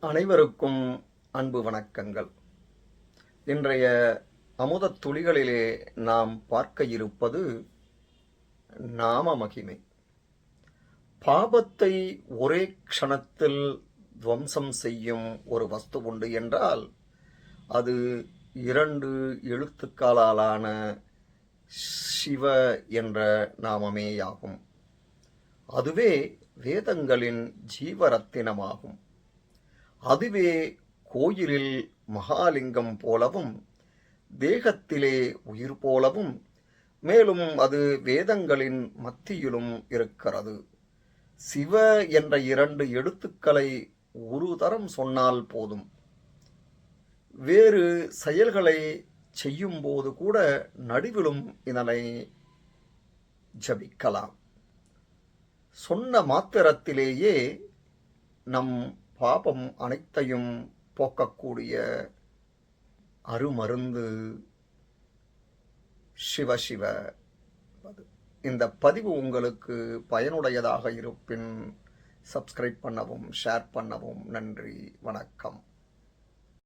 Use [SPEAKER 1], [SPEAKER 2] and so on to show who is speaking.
[SPEAKER 1] அனைவருக்கும் அன்பு வணக்கங்கள். இன்றைய அமுதத் துளிகளிலே நாம் பார்க்க இருப்பது நாம மகிமை. பாபத்தை ஒரே க்ஷணத்தில் துவம்சம் செய்யும் ஒரு வஸ்து உண்டு என்றால் அது இரண்டு எழுத்துக்களாலான சிவ என்ற நாமமேயாகும். அதுவே வேதங்களின் ஜீவரத்தினமாகும். அதுவே கோயிலில் மகாலிங்கம் போலவும் தேகத்திலே உயிர் போலவும் மேலும் அது வேதங்களின் மத்தியிலும் இருக்கிறது. சிவ என்ற இரண்டு எழுத்துக்களை ஒரு தரம் சொன்னால் போதும். வேறு செயல்களை செய்யும்போது கூட நடுவிலும் இதனை ஜபிக்கலாம். சொன்ன மாத்திரத்திலேயே நம் பாபம் அனைத்தையும் போக்கக்கூடிய அருமருந்து சிவசிவ சிவ இந்த பதிவு உங்களுக்கு பயனுடையதாக இருப்பின் சப்ஸ்கிரைப் பண்ணவும் ஷேர் பண்ணவும் நன்றி வணக்கம்.